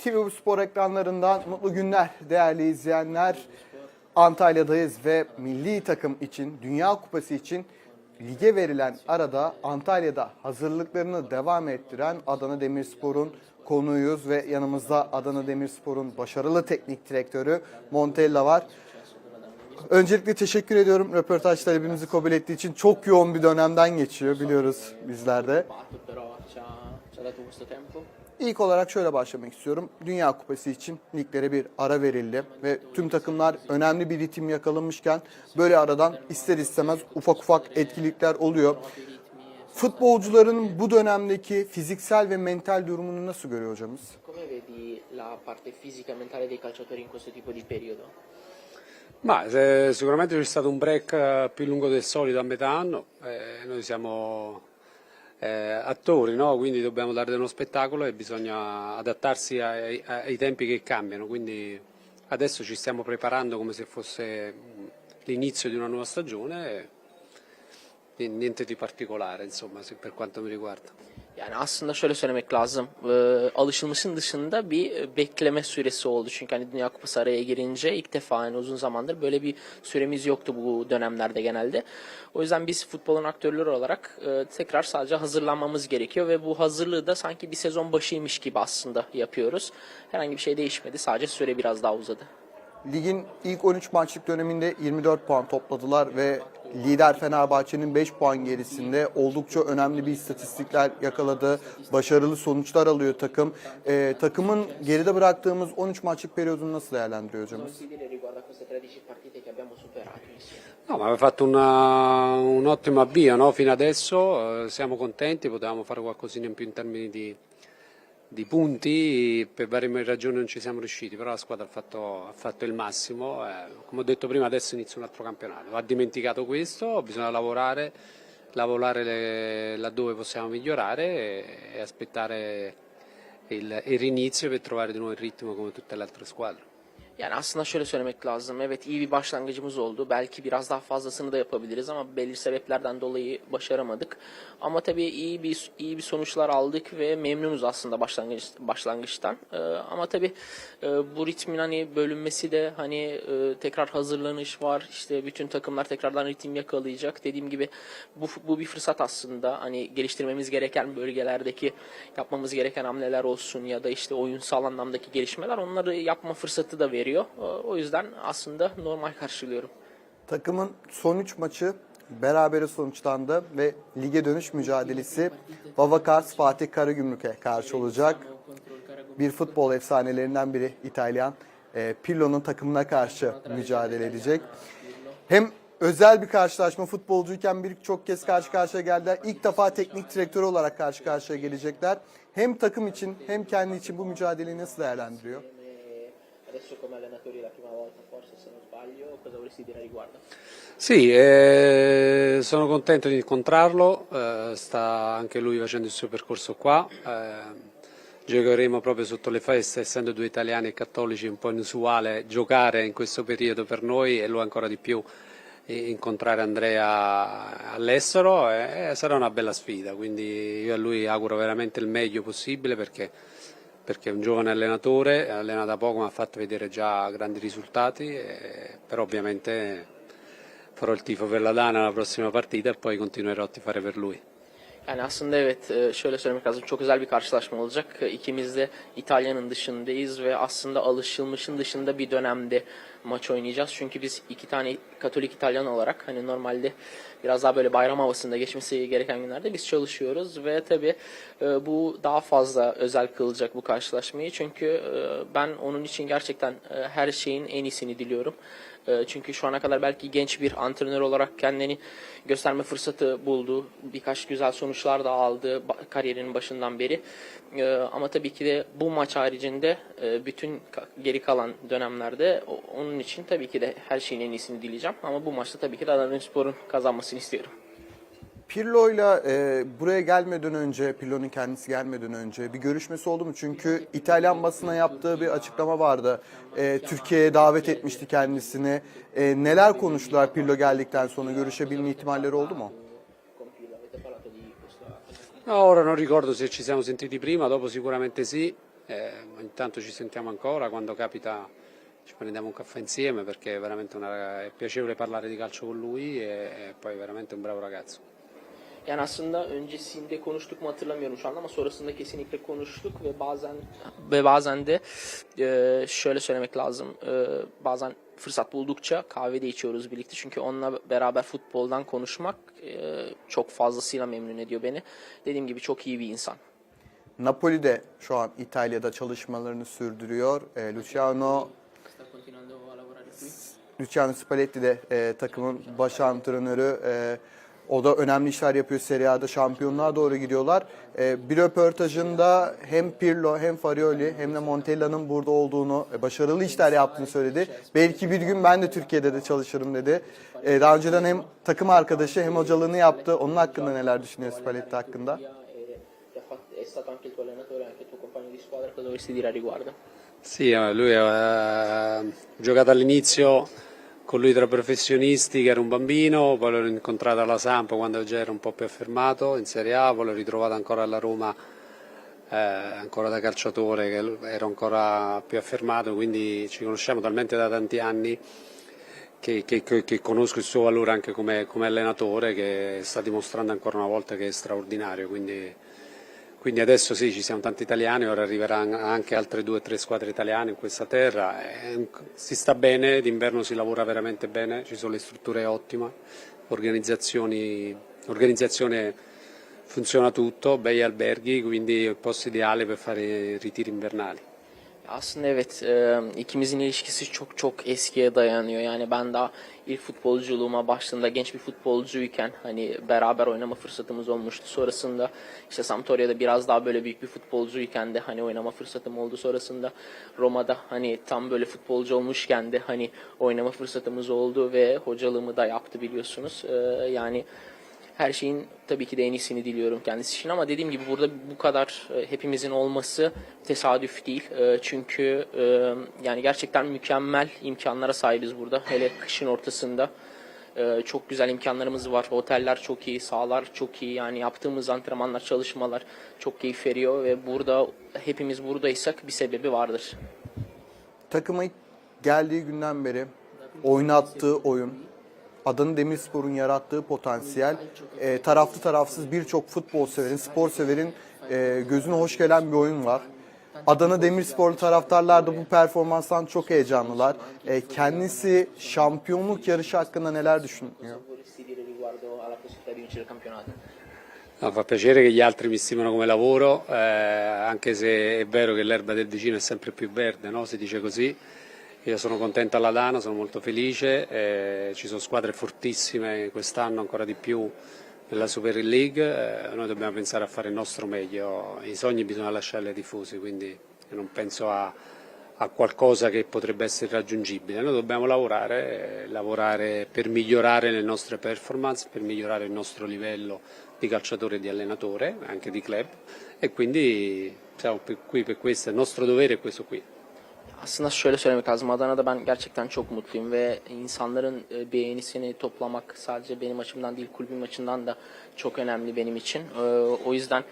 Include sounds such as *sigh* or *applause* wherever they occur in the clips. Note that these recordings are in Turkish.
TV Spor ekranlarından mutlu günler değerli izleyenler. Antalya'dayız ve milli takım için, Dünya Kupası için lige verilen arada Antalya'da hazırlıklarını devam ettiren Adana Demirspor'un konuğuyuz ve yanımızda Adana Demirspor'un başarılı teknik direktörü Montella var. Öncelikle teşekkür ediyorum röportaj talebimizi kabul ettiği için. Çok yoğun bir dönemden geçiyor biliyoruz bizler de. İlk olarak şöyle başlamak istiyorum. Dünya Kupası için liglere bir ara verildi ve tüm takımlar önemli bir ritim yakalamışken böyle aradan ister istemez ufak ufak etkilikler oluyor. Futbolcuların bu dönemdeki fiziksel ve mental durumunu nasıl görüyor hocamız? Come vedi la parte fisica e mentale dei calciatori in questo tipo di periodo? Ma eh, sicuramente c'è stato un break eh, più lungo del solito a metà anno, eh, noi siamo eh, attori, no? quindi dobbiamo dare uno spettacolo e bisogna adattarsi ai, ai tempi che cambiano, quindi adesso ci stiamo preparando come se fosse mm, l'inizio di una nuova stagione e niente di particolare insomma per quanto mi riguarda. Yani aslında şöyle söylemek lazım. Ee, alışılmışın dışında bir e, bekleme süresi oldu. Çünkü hani Dünya Kupası araya girince ilk defa yani uzun zamandır böyle bir süremiz yoktu bu dönemlerde genelde. O yüzden biz futbolun aktörleri olarak e, tekrar sadece hazırlanmamız gerekiyor ve bu hazırlığı da sanki bir sezon başıymış gibi aslında yapıyoruz. Herhangi bir şey değişmedi. Sadece süre biraz daha uzadı. Ligin ilk 13 maçlık döneminde 24 puan topladılar ve lider Fenerbahçe'nin 5 puan gerisinde oldukça önemli bir istatistikler yakaladı. Başarılı sonuçlar alıyor takım. Ee, takımın geride bıraktığımız 13 maçlık periyodunu nasıl değerlendiriyor hocamız? riguardo a queste 13 partite che abbiamo superato insieme. No, ma aveva fatto una- un ottimo avvio no? fino adesso, eh, siamo contenti, potevamo fare qualcosina in più in termini di, di punti, per varie ragioni non ci siamo riusciti, però la squadra ha fatto, ha fatto il massimo, eh, come ho detto prima adesso inizia un altro campionato, va dimenticato questo, bisogna lavorare, lavorare le- laddove possiamo migliorare e, e aspettare il, il rinizio per trovare di nuovo il ritmo come tutte le altre squadre. Yani aslında şöyle söylemek lazım. Evet iyi bir başlangıcımız oldu. Belki biraz daha fazlasını da yapabiliriz ama belli sebeplerden dolayı başaramadık. Ama tabii iyi bir iyi bir sonuçlar aldık ve memnunuz aslında başlangıç başlangıçtan. Ee, ama tabii e, bu ritmin hani bölünmesi de hani e, tekrar hazırlanış var. İşte bütün takımlar tekrardan ritim yakalayacak. Dediğim gibi bu bu bir fırsat aslında. Hani geliştirmemiz gereken bölgelerdeki yapmamız gereken hamleler olsun ya da işte oyunsal anlamdaki gelişmeler onları yapma fırsatı da veriyor. O- O yüzden aslında normal karşılıyorum. Takımın son 3 maçı berabere sonuçlandı ve lige dönüş mücadelesi Vavakars Fatih Karagümrük'e karşı olacak. Bir futbol efsanelerinden biri İtalyan e, Pirlo'nun takımına karşı mücadele edecek. Hem özel bir karşılaşma futbolcuyken birçok kez karşı karşıya geldiler. İlk defa teknik direktör olarak karşı karşıya gelecekler. Hem takım için hem kendi için bu mücadeleyi nasıl değerlendiriyor? Adesso come allenatori la prima volta forse se non sbaglio, cosa vorresti dire a riguardo? Sì, eh, sono contento di incontrarlo, eh, sta anche lui facendo il suo percorso qua. eh, giocheremo proprio sotto le feste, essendo due italiani e cattolici è un po' inusuale giocare in questo periodo per noi e lo è ancora di più eh, incontrare Andrea all'estero e sarà una bella sfida, quindi io a lui auguro veramente il meglio possibile perché perché è un giovane allenatore, allena da poco ma ha fatto vedere già grandi risultati, e- però ovviamente farò il tifo per la Dana la prossima partita e poi continuerò a tifare per lui. Yani aslında evet şöyle söylemek lazım çok özel bir karşılaşma olacak. İkimiz de İtalya'nın dışındayız ve aslında alışılmışın dışında bir dönemde maç oynayacağız. Çünkü biz iki tane Katolik İtalyan olarak hani normalde biraz daha böyle bayram havasında geçmesi gereken günlerde biz çalışıyoruz ve tabi bu daha fazla özel kılacak bu karşılaşmayı. Çünkü e, ben onun için gerçekten e, her şeyin en iyisini diliyorum. E, Çünkü şu ana kadar belki genç bir antrenör olarak kendini gösterme fırsatı buldu. Birkaç güzel sonuçlar da aldı kariyerinin başından beri. E, Ama tabii ki de bu maç haricinde e, bütün geri kalan dönemlerde onun için tabii ki de her şeyin en iyisini dileyeceğim. Ama bu maçta tabii ki de Adanademirspor'un kazanmasını istiyorum. Pirlo'yla e, buraya gelmeden önce, Pirlo'nun kendisi gelmeden önce bir görüşmesi oldu mu? Çünkü İtalyan basına yaptığı bir açıklama vardı. E, Türkiye'ye davet etmişti kendisini. E, neler konuştular Pirlo geldikten sonra? Görüşebilme ihtimalleri oldu mu? No, ora non ricordo se ci siamo sentiti prima, dopo sicuramente sì, eh, ogni tanto ci sentiamo ancora, quando capita ci prendiamo un caffè insieme perché è veramente una- è piacevole parlare di calcio con lui e, e poi è veramente un bravo ragazzo. Yani aslında öncesinde konuştuk mu hatırlamıyorum şu anda ama sonrasında kesinlikle konuştuk ve bazen ve bazen de e, şöyle söylemek lazım. E, bazen fırsat buldukça kahve de içiyoruz birlikte. Çünkü onunla beraber futboldan konuşmak e, çok fazlasıyla memnun ediyor beni. Dediğim gibi çok iyi bir insan. Napoli'de şu an İtalya'da çalışmalarını sürdürüyor. E, Luciano Luciano Spalletti de e, takımın baş antrenörü. E, o da önemli işler yapıyor. Serie A'da şampiyonluğa doğru gidiyorlar. E, bir röportajında hem Pirlo hem Farioli hem de Montella'nın burada olduğunu, e, başarılı işler yaptığını söyledi. Belki bir gün ben de Türkiye'de de çalışırım dedi. E, daha önceden hem takım arkadaşı hem hocalığını yaptı. Onun hakkında neler düşünüyor Spalletti hakkında? È? Sì, eh, lui ha giocato all'inizio con lui tra professionisti che era un bambino, poi l'ho incontrato alla Sampo quando già era un po' più affermato in Serie A, poi l'ho ritrovato ancora alla Roma eh, ancora da calciatore che ero ancora più affermato, quindi ci conosciamo talmente da tanti anni che, che- che- conosco il suo valore anche come, come allenatore che sta dimostrando ancora una volta che è straordinario. Quindi, quindi adesso sì, ci siamo tanti italiani, ora arriveranno anche altre due o tre squadre italiane in questa terra. e si sta bene, d'inverno si lavora veramente bene, ci sono le strutture ottime, organizzazione funziona tutto, bei alberghi, quindi il posto ideale per fare ritiri invernali. Aslında evet e, ikimizin ilişkisi çok çok eskiye dayanıyor. Yani ben daha ilk futbolculuğuma başladığımda genç bir futbolcuyken hani beraber oynama fırsatımız olmuştu. Sonrasında işte Sampdoria'da biraz daha böyle büyük bir futbolcuyken de hani oynama fırsatım oldu. Sonrasında Roma'da hani tam böyle futbolcu olmuşken de hani oynama fırsatımız oldu ve hocalığımı da yaptı biliyorsunuz. E, yani her şeyin tabii ki de en iyisini diliyorum kendisi için ama dediğim gibi burada bu kadar e, hepimizin olması tesadüf değil. E, çünkü e, yani gerçekten mükemmel imkanlara sahibiz burada. Hele kışın ortasında çok güzel imkanlarımız var. Oteller çok iyi, sahalar çok iyi. Yani yaptığımız antrenmanlar, çalışmalar çok keyif veriyor ve burada hepimiz buradaysak bir sebebi vardır. Takıma geldiği günden beri oynattığı oyun, Adana Demirspor'un yarattığı potansiyel, e, taraflı tarafsız birçok futbol severin, spor severin e, gözüne hoş gelen bir oyun var. Adana Demirspor taraftarlar da bu performanstan çok heyecanlılar. E, kendisi şampiyonluk yarışı hakkında neler düşünüyor? No, fa piacere che gli altri mi stimano come lavoro, eh, anche se è vero che l'erba del vicino è sempre più verde, no? si dice così. Io sono contento alla Dana, sono molto felice, eh, ci sono squadre fortissime quest'anno ancora di più nella Super League, eh, noi dobbiamo pensare a fare il nostro meglio, i sogni bisogna lasciarli ai tifosi, quindi non penso a, a qualcosa che potrebbe essere raggiungibile, noi dobbiamo lavorare, eh, lavorare per migliorare le nostre performance, per migliorare il nostro livello di calciatore e di allenatore, anche di club e quindi siamo qui per questo, il nostro dovere è questo qui. Aslında şöyle söylemek lazım. Adana'da ben gerçekten çok mutluyum ve insanların e, beğenisini toplamak sadece benim açımdan değil kulübüm açımdan da çok önemli benim için. E, O yüzden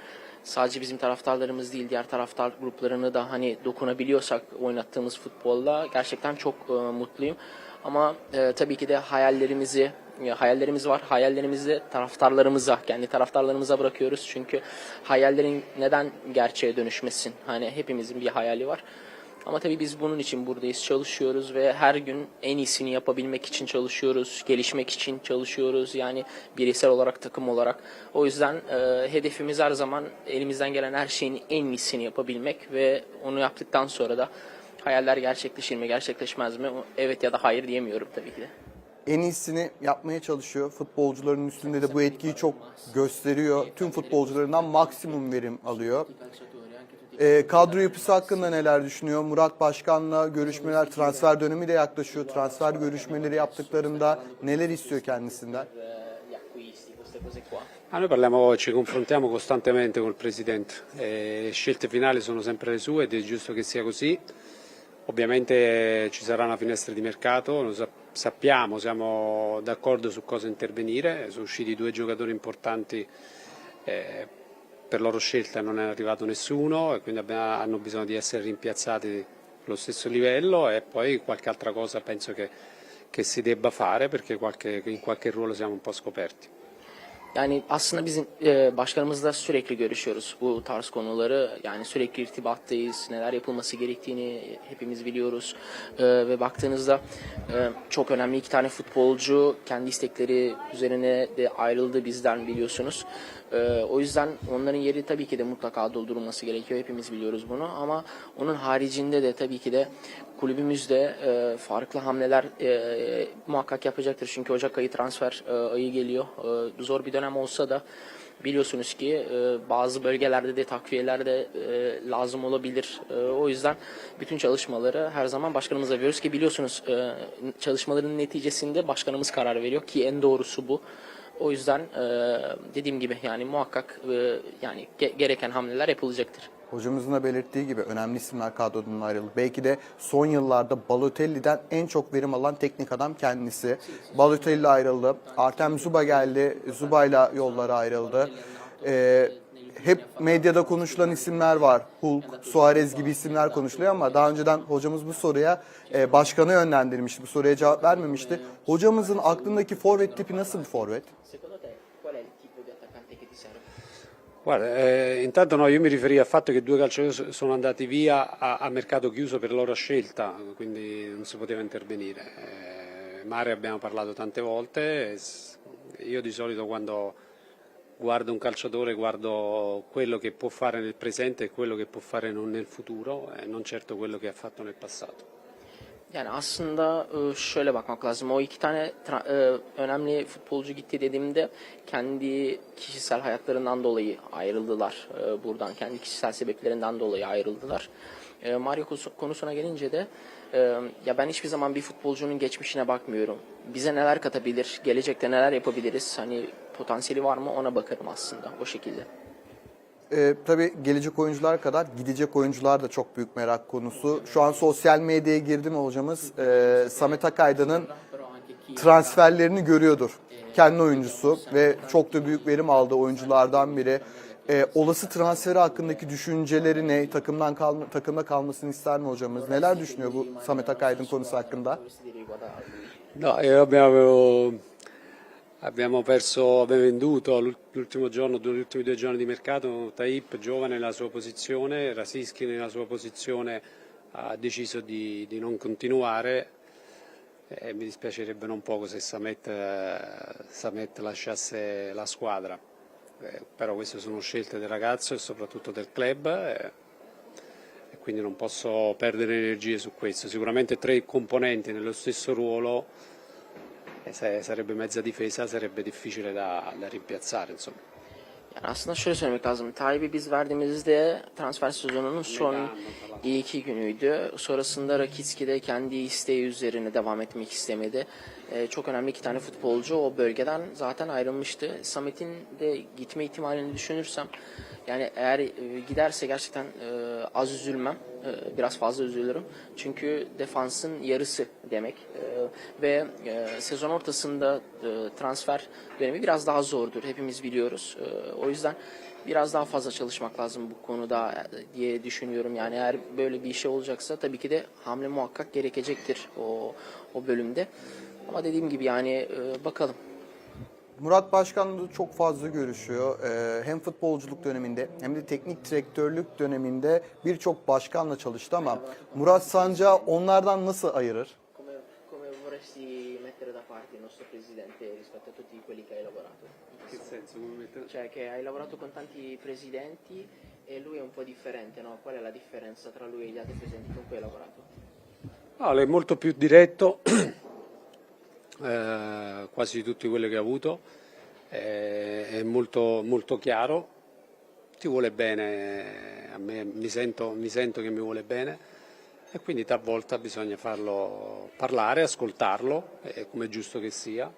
sadece bizim taraftarlarımız değil diğer taraftar gruplarını da hani dokunabiliyorsak oynattığımız futbolla gerçekten çok e, mutluyum. Ama tabii ki de hayallerimizi ya hayallerimiz var. Hayallerimizi taraftarlarımıza, kendi taraftarlarımıza bırakıyoruz. Çünkü hayallerin neden gerçeğe dönüşmesin? Hani hepimizin bir hayali var. Ama tabii biz bunun için buradayız, çalışıyoruz ve her gün en iyisini yapabilmek için çalışıyoruz, gelişmek için çalışıyoruz. Yani bireysel olarak, takım olarak. O yüzden e, hedefimiz her zaman elimizden gelen her şeyin en iyisini yapabilmek ve onu yaptıktan sonra da hayaller gerçekleşir mi, gerçekleşmez mi? Evet ya da hayır diyemiyorum tabii ki de. En iyisini yapmaya çalışıyor. Futbolcuların üstünde de bu etkiyi çok gösteriyor. Tüm futbolcularından maksimum verim alıyor. E, kadro yapısı hakkında neler düşünüyor? Murat Başkan'la görüşmeler, transfer dönemi de yaklaşıyor. Transfer görüşmeleri yaptıklarında neler istiyor kendisinden? Ah, noi parliamo, ci confrontiamo costantemente col Presidente, Eh, le scelte finali sono sempre le sue ed è giusto che sia così. Ovviamente eh, ci sarà una finestra di mercato, lo sap- sappiamo, siamo d'accordo su cosa intervenire, sono usciti due giocatori importanti eh, per loro scelta non è arrivato nessuno e quindi abbiamo- hanno bisogno di essere rimpiazzati allo stesso livello e poi qualche altra cosa penso che, che si debba fare perché qualche- in qualche ruolo siamo un po' scoperti. Yani aslında bizim e, başkanımızla sürekli görüşüyoruz bu tarz konuları. Yani sürekli irtibattayız. Neler yapılması gerektiğini hepimiz biliyoruz. E, ve baktığınızda e, çok önemli iki tane futbolcu kendi istekleri üzerine de ayrıldı bizden biliyorsunuz. E, o yüzden onların yeri tabii ki de mutlaka doldurulması gerekiyor. Hepimiz biliyoruz bunu ama onun haricinde de tabii ki de kulübümüzde e, farklı hamleler e, muhakkak yapacaktır. Çünkü Ocak ayı transfer e, ayı geliyor. E, zor bir dönem olsa da biliyorsunuz ki e, bazı bölgelerde de takviyeler de e, lazım olabilir. E, o yüzden bütün çalışmaları her zaman başkanımıza veriyoruz ki biliyorsunuz e, çalışmaların neticesinde başkanımız karar veriyor ki en doğrusu bu. O yüzden e, dediğim gibi yani muhakkak e, yani ge- gereken hamleler yapılacaktır. Hocamızın da belirttiği gibi önemli isimler kadrodan ayrıldı. Belki de son yıllarda Balotelli'den en çok verim alan teknik adam kendisi. Balotelli ayrıldı. Artem Zuba geldi. Zuba'yla yolları ayrıldı. Ee, hep medyada konuşulan isimler var. Hulk, Suarez gibi isimler konuşuluyor ama daha önceden hocamız bu soruya e, başkanı yönlendirmişti. Bu soruya cevap vermemişti. Hocamızın aklındaki forvet tipi nasıl bir forvet? Guarda, eh, intanto no, io mi riferii al fatto che due calciatori sono andati via a, a mercato chiuso per loro scelta, quindi non si poteva intervenire. Eh, Mare abbiamo parlato tante volte, io di solito quando guardo un calciatore guardo quello che può fare nel presente e quello che può fare nel futuro e non certo quello che ha fatto nel passato. Yani aslında e, şöyle bakmak lazım. O iki tane e, önemli futbolcu gitti dediğimde kendi kişisel hayatlarından dolayı ayrıldılar e, buradan. Kendi kişisel sebeplerinden dolayı ayrıldılar. Mario konusu- konusuna gelince de ya ben hiçbir zaman bir futbolcunun geçmişine bakmıyorum. Bize neler katabilir, gelecekte neler yapabiliriz, hani potansiyeli var mı ona bakarım aslında o şekilde. Ee, tabii gelecek oyuncular kadar gidecek oyuncular da çok büyük merak konusu. Şu an sosyal medyaya girdim hocamız. Ee, Samet Akayda'nın transferlerini görüyordur. Kendi oyuncusu ve çok da büyük verim aldığı oyunculardan biri. Ee, olası transferi hakkındaki düşünceleri ne? Takımdan kalma, takımda kalmasını ister mi hocamız? Neler düşünüyor bu Samet Akaydın konusu hakkında? No, e abbiamo, abbiamo perso, abbiamo venduto l'ul- l'ultimo giorno, gli ultimi due giorni di mercato, Taip giovane nella sua posizione, Rasiski nella sua posizione ha deciso di, di non continuare e mi dispiacerebbe non poco se Samet, Samet lasciasse la squadra. Eh, però queste sono scelte del ragazzo e soprattutto del club eh, e quindi non posso perdere energie su questo. Sicuramente tre componenti nello stesso ruolo se sarebbe mezza difesa sarebbe difficile da, da rimpiazzare. Insomma. Yani aslında şöyle söylemek lazım. Tayyip'i biz verdiğimizde transfer sezonunun son iki günüydü. Sonrasında Rakitski de kendi isteği üzerine devam etmek istemedi. Ee, çok önemli iki tane futbolcu o bölgeden zaten ayrılmıştı. Samet'in de gitme ihtimalini düşünürsem yani eğer e, giderse gerçekten e, az üzülmem. E, biraz fazla üzülürüm. Çünkü defansın yarısı demek. E, ve e, sezon ortasında e, transfer dönemi biraz daha zordur. Hepimiz biliyoruz. E, o yüzden biraz daha fazla çalışmak lazım bu konuda e, diye düşünüyorum. Yani eğer böyle bir şey olacaksa tabii ki de hamle muhakkak gerekecektir o o bölümde. Ama dediğim gibi yani e, bakalım. Murat Başkan'la çok fazla görüşüyor. Ee, hem futbolculuk döneminde hem de teknik direktörlük döneminde birçok başkanla çalıştı ama Murat Sanca onlardan nasıl ayırır? Cioè che hai lavorato con tanti presidenti e lui è un po' differente, no? Qual è la differenza tra lui e gli altri presidenti con cui hai lavorato? No, lei è molto più diretto, *clears throat* eh, quasi di tutti quelli che ha avuto, eh, è molto, molto chiaro, ti vuole bene, a me mi sento, mi sento che mi vuole bene e quindi talvolta bisogna farlo parlare, ascoltarlo, come è giusto che sia.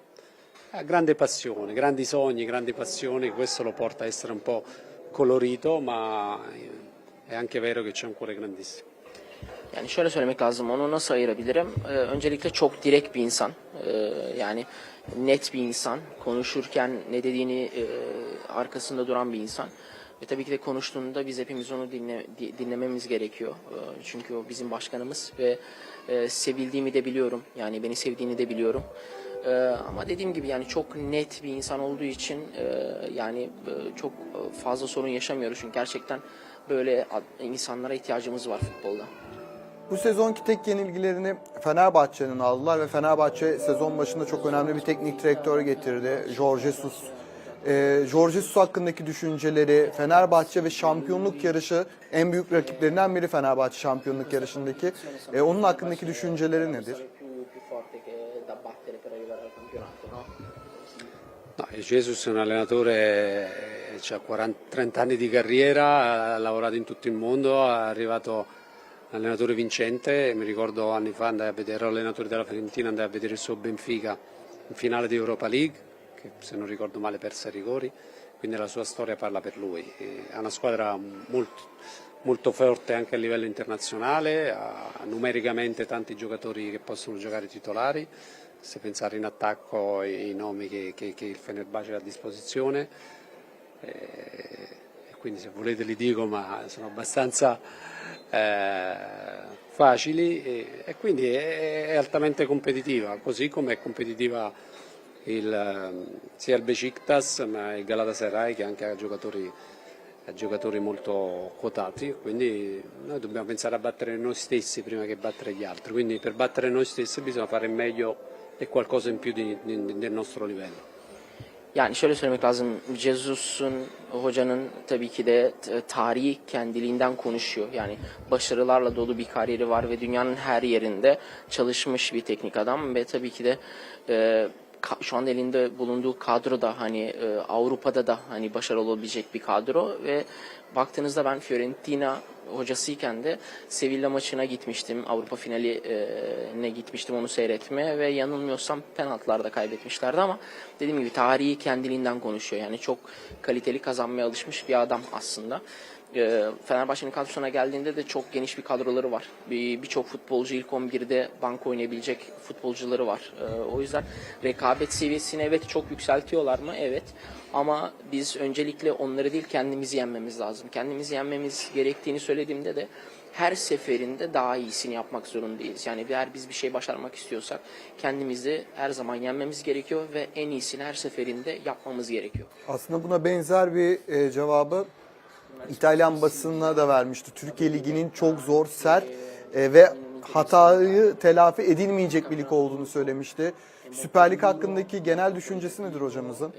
Grande passione, grandi sogni, grandi passioni, questo lo porta a essere un po' colorito, ma è anche vero che c'è un cuore grandissimo. Yani şöyle söylemek lazım, onu nasıl ayırabilirim? Ee, öncelikle çok direkt bir insan. Ee, yani net bir insan. Konuşurken ne dediğini e, arkasında duran bir insan. Ve tabii ki de konuştuğunda biz hepimiz onu dinle, di- dinlememiz gerekiyor. Ee, Çünkü o bizim başkanımız ve e, sevildiğimi de biliyorum. Yani beni sevdiğini de biliyorum. Ee, ama dediğim gibi yani çok net bir insan olduğu için e, yani e, çok e, fazla sorun yaşamıyoruz. Çünkü gerçekten böyle insanlara ihtiyacımız var futbolda. Bu sezonki tek yenilgilerini Fenerbahçe'nin aldılar ve Fenerbahçe sezon başında çok önemli bir teknik direktör getirdi. Jorge Jesus. Ee, Jorge Jesus hakkındaki düşünceleri, Fenerbahçe ve şampiyonluk yarışı en büyük rakiplerinden biri Fenerbahçe şampiyonluk yarışındaki. Ee, onun hakkındaki düşünceleri nedir? Jesus è un allenatore, ha 40, 30 anni di carriera, ha lavorato in tutto il mondo, è arrivato allenatore vincente, mi ricordo anni fa andai a vedere, ero allenatore della Fiorentina, andai a vedere il suo Benfica in finale di Europa League, che se non ricordo male perse ai rigori, quindi la sua storia parla per lui. E Ha una squadra molto, molto forte anche a livello internazionale, ha numericamente tanti giocatori che possono giocare titolari, se pensare in attacco ai nomi che, che- che il Fenerbahce ha a disposizione. Eh, e quindi se volete li dico, ma sono abbastanza eh, facili e, e quindi è, è altamente competitiva, così come è competitiva il, sia il Besiktas ma il Galatasaray che anche ha giocatori, ha giocatori molto quotati, quindi noi dobbiamo pensare a battere noi stessi prima che battere gli altri, quindi per battere noi stessi bisogna fare meglio e qualcosa in più di- di- del nostro livello. Yani şöyle söylemek lazım. Jesus'un, hocanın tabii ki de tarihi kendiliğinden konuşuyor. Yani başarılarla dolu bir kariyeri var ve dünyanın her yerinde çalışmış bir teknik adam ve tabii ki de e, şu anda elinde bulunduğu kadro da hani e, Avrupa'da da hani başarılı olabilecek bir kadro ve baktığınızda ben Fiorentina hocasıyken de Sevilla maçına gitmiştim. Avrupa finaline gitmiştim onu seyretmeye ve yanılmıyorsam penaltılarda kaybetmişlerdi ama dediğim gibi tarihi kendiliğinden konuşuyor. Yani çok kaliteli kazanmaya alışmış bir adam aslında. Ee, Fenerbahçe'nin kadrosuna geldiğinde de çok geniş bir kadroları var. Bir- Birçok futbolcu ilk 11'de bank oynayabilecek futbolcuları var. Ee, o yüzden rekabet seviyesini evet çok yükseltiyorlar mı? Evet. Ama biz öncelikle onları değil kendimizi yenmemiz lazım. Kendimizi yenmemiz gerektiğini söylediğimde de her seferinde daha iyisini yapmak zorundayız. Yani eğer biz bir şey başarmak istiyorsak kendimizi her zaman yenmemiz gerekiyor ve en iyisini her seferinde yapmamız gerekiyor. Aslında buna benzer bir e, cevabı İtalyan basınına da vermişti. Türkiye Ligi'nin çok zor, sert e, ve hatayı telafi edilmeyecek bir lig olduğunu söylemişti. Süper Lig hakkındaki genel düşüncesi nedir hocamızın?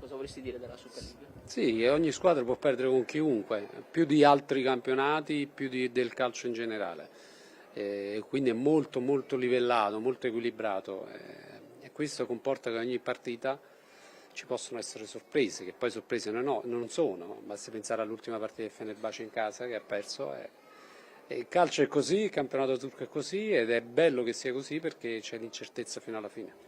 Cosa vorresti dire della Superliga? Sì, ogni squadra può perdere con chiunque, più di altri campionati, più di- del calcio in generale. Eh, quindi è molto molto livellato, molto equilibrato e questo comporta che ogni partita ci possono essere sorprese, che poi sorprese non, ho- non sono, basti pensare all'ultima partita del Fenerbahce in casa che ha perso. e- e il calcio è così, il campionato turco è così ed è bello che sia così perché c'è l'incertezza fino alla fine.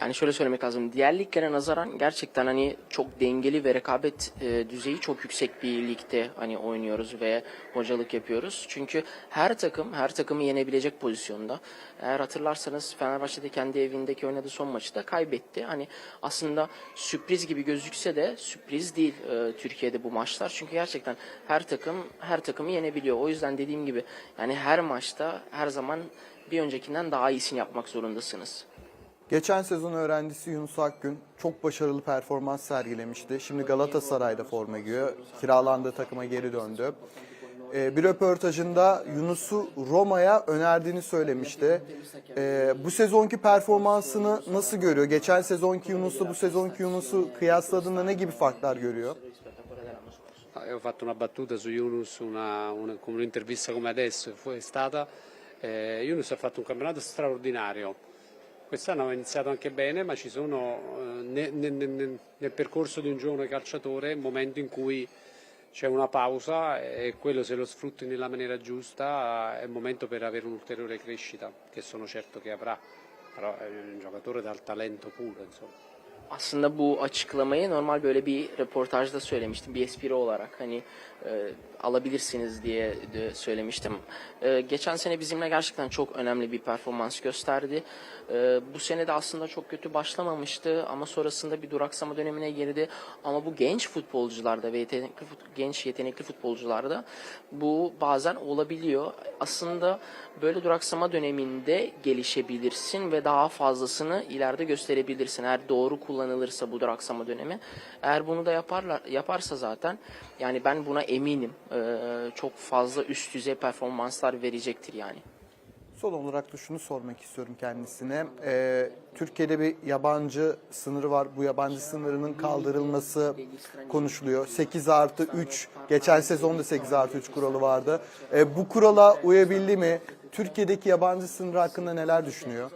Yani şöyle söylemek lazım. Diğer liglere nazaran gerçekten hani çok dengeli ve rekabet e, düzeyi çok yüksek bir ligde hani oynuyoruz ve hocalık yapıyoruz. Çünkü her takım her takımı yenebilecek pozisyonda. Eğer hatırlarsanız Fenerbahçe'de kendi evindeki oynadığı son maçı da kaybetti. Hani aslında sürpriz gibi gözükse de sürpriz değil e, Türkiye'de bu maçlar. Çünkü gerçekten her takım her takımı yenebiliyor. O yüzden dediğim gibi yani her maçta her zaman bir öncekinden daha iyisini yapmak zorundasınız. Geçen sezon öğrencisi Yunus Akgün çok başarılı performans sergilemişti. Şimdi Galatasaray'da forma giyiyor. Kiralandığı takıma geri döndü. Ee, bir röportajında Yunus'u Roma'ya önerdiğini söylemişti. Ee, bu sezonki performansını nasıl görüyor? Geçen sezonki Yunus'u bu sezonki Yunus'u kıyasladığında ne gibi farklar görüyor? Ho fatto una battuta su Yunus, una, una- un'intervista come adesso è stata. Eh, Yunus ha fatto un campionato straordinario. Quest'anno ha iniziato anche bene, ma ci sono eh, ne- ne- ne- ne- nel percorso di un giovane calciatore un momento in cui c'è una pausa e quello se lo sfrutti nella maniera giusta è il momento per avere un'ulteriore crescita, che sono certo che avrà, però è un giocatore dal talento puro. Insomma. Aslında bu açıklamayı normal böyle bir röportajda söylemiştim. Bir olarak hani e, alabilirsiniz diye de söylemiştim. E, geçen sene bizimle gerçekten çok önemli bir performans gösterdi. E, bu sene de aslında çok kötü başlamamıştı ama sonrasında bir duraksama dönemine girdi. Ama bu genç futbolcularda ve yetenekli genç yetenekli futbolcularda bu bazen olabiliyor. Aslında böyle duraksama döneminde gelişebilirsin ve daha fazlasını ileride gösterebilirsin. Eğer doğru kullanılırsa bu duraksama dönemi. Eğer bunu da yaparlar yaparsa zaten yani ben buna eminim. Ee, çok fazla üst düzey performanslar verecektir yani. Son olarak da şunu sormak istiyorum kendisine. Ee, Türkiye'de bir yabancı sınırı var. Bu yabancı sınırının kaldırılması konuşuluyor. 8 artı 3, geçen sezonda 8 artı 3 kuralı vardı. Ee, bu kurala uyabildi mi? Türkiye'deki yabancı sınırı hakkında neler düşünüyor?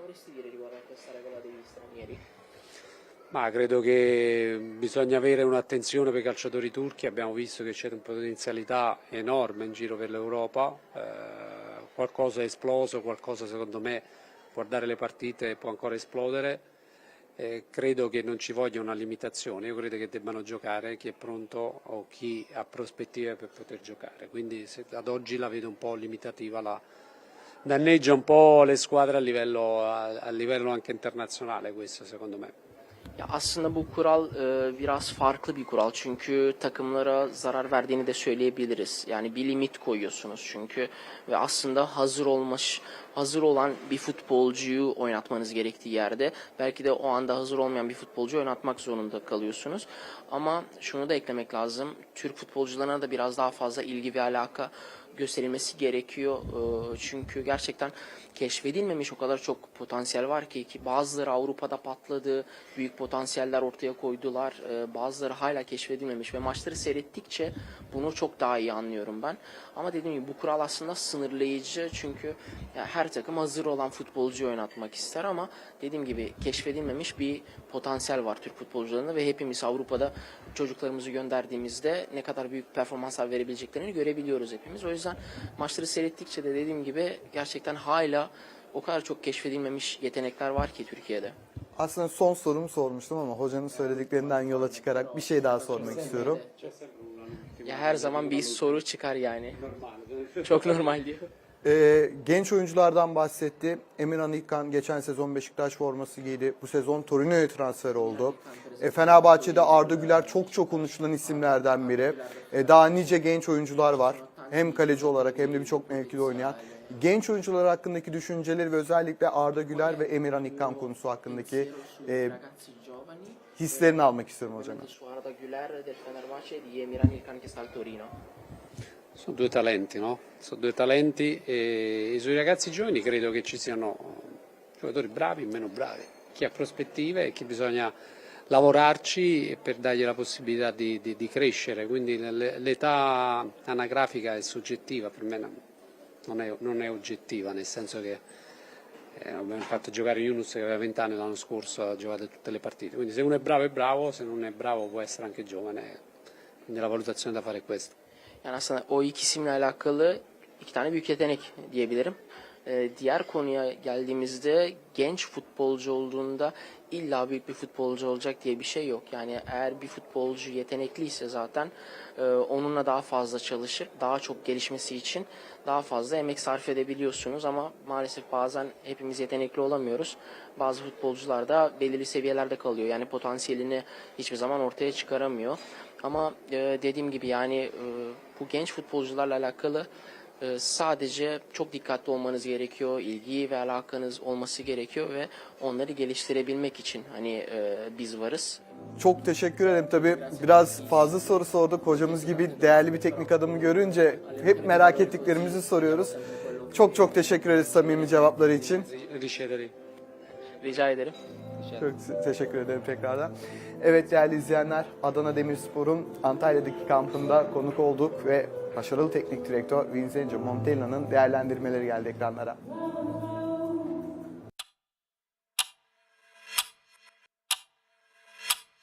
Ma credo che bisogna avere un'attenzione per i calciatori turchi, abbiamo visto che c'è una potenzialità enorme in giro per l'Europa, eh, qualcosa è esploso, qualcosa secondo me guardare le partite può ancora esplodere, credo che non ci voglia una limitazione, io credo che debbano giocare chi è pronto o chi ha prospettive per poter giocare, quindi se- ad oggi la vedo un po' limitativa, la, danneggia un po' le squadre a livello, a livello anche internazionale questo secondo me. Ya aslında bu kural e, biraz farklı bir kural çünkü takımlara zarar verdiğini de söyleyebiliriz. Yani bir limit koyuyorsunuz çünkü ve aslında hazır olmuş hazır olan bir futbolcuyu oynatmanız gerektiği yerde belki de o anda hazır olmayan bir futbolcu oynatmak zorunda kalıyorsunuz. Ama şunu da eklemek lazım. Türk futbolcularına da biraz daha fazla ilgi ve alaka gösterilmesi gerekiyor. Ee, Çünkü gerçekten keşfedilmemiş o kadar çok potansiyel var ki ki bazıları Avrupa'da patladı, büyük potansiyeller ortaya koydular. Ee, Bazıları hala keşfedilmemiş ve maçları seyrettikçe bunu çok daha iyi anlıyorum ben. Ama dediğim gibi bu kural aslında sınırlayıcı çünkü her takım hazır olan futbolcuyu oynatmak ister ama dediğim gibi keşfedilmemiş bir potansiyel var Türk futbolcularında ve hepimiz Avrupa'da çocuklarımızı gönderdiğimizde ne kadar büyük performanslar verebileceklerini görebiliyoruz hepimiz. O yüzden maçları seyrettikçe de dediğim gibi gerçekten hala o kadar çok keşfedilmemiş yetenekler var ki Türkiye'de. Aslında son sorumu sormuştum ama hocanın söylediklerinden yola çıkarak bir şey daha sormak istiyorum. Ya her zaman bir soru çıkar yani. Çok normal diyor. Ee, genç oyunculardan bahsetti. Emirhan İlkan geçen sezon Beşiktaş forması giydi. Bu sezon Torino'ya transfer oldu. E, Fenerbahçe'de Arda Güler çok çok konuşulan isimlerden biri. E, daha nice genç oyuncular var. Hem kaleci olarak hem de birçok mevkide oynayan. Genç oyuncular hakkındaki düşünceleri ve özellikle Arda Güler ve Emirhan İlkan konusu hakkındaki e, hislerini almak istiyorum hocamın. Su Arda Güler del Fenerbahçe di Emirhan Torino. Sono due talenti, no? Sono due talenti e sui ragazzi giovani credo che ci siano giocatori bravi e meno bravi, chi ha prospettive e chi bisogna lavorarci per dargli la possibilità di, di- di crescere, quindi l'età anagrafica è soggettiva, per me non- non è, non è oggettiva, nel senso che eh, abbiamo fatto giocare Yunus che aveva 20 anni l'anno scorso, ha giocato tutte le partite, quindi se uno è bravo è bravo, se non è bravo può essere anche giovane, quindi la valutazione da fare è questa. Yani aslında o iki isimle alakalı iki tane büyük yetenek diyebilirim. Ee, diğer konuya geldiğimizde genç futbolcu olduğunda illa büyük bir futbolcu olacak diye bir şey yok. Yani eğer bir futbolcu yetenekliyse zaten e, onunla daha fazla çalışıp daha çok gelişmesi için daha fazla emek sarf edebiliyorsunuz ama maalesef bazen hepimiz yetenekli olamıyoruz. Bazı futbolcular da belirli seviyelerde kalıyor. Yani potansiyelini hiçbir zaman ortaya çıkaramıyor. Ama e, dediğim gibi yani e, bu genç futbolcularla alakalı e, sadece çok dikkatli olmanız gerekiyor. ilgi ve alakanız olması gerekiyor ve onları geliştirebilmek için hani e, biz varız. Çok teşekkür ederim. Tabii biraz fazla soru sorduk. Hocamız gibi değerli bir teknik adamı görünce hep merak ettiklerimizi soruyoruz. Çok çok teşekkür ederiz samimi cevapları için. Ricevere. Rica ederim. Çok teşekkür ederim tekrardan. Evet değerli izleyenler Adana Demirspor'un Antalya'daki kampında konuk olduk ve başarılı teknik direktör Vincenzo Montella'nın değerlendirmeleri geldi ekranlara.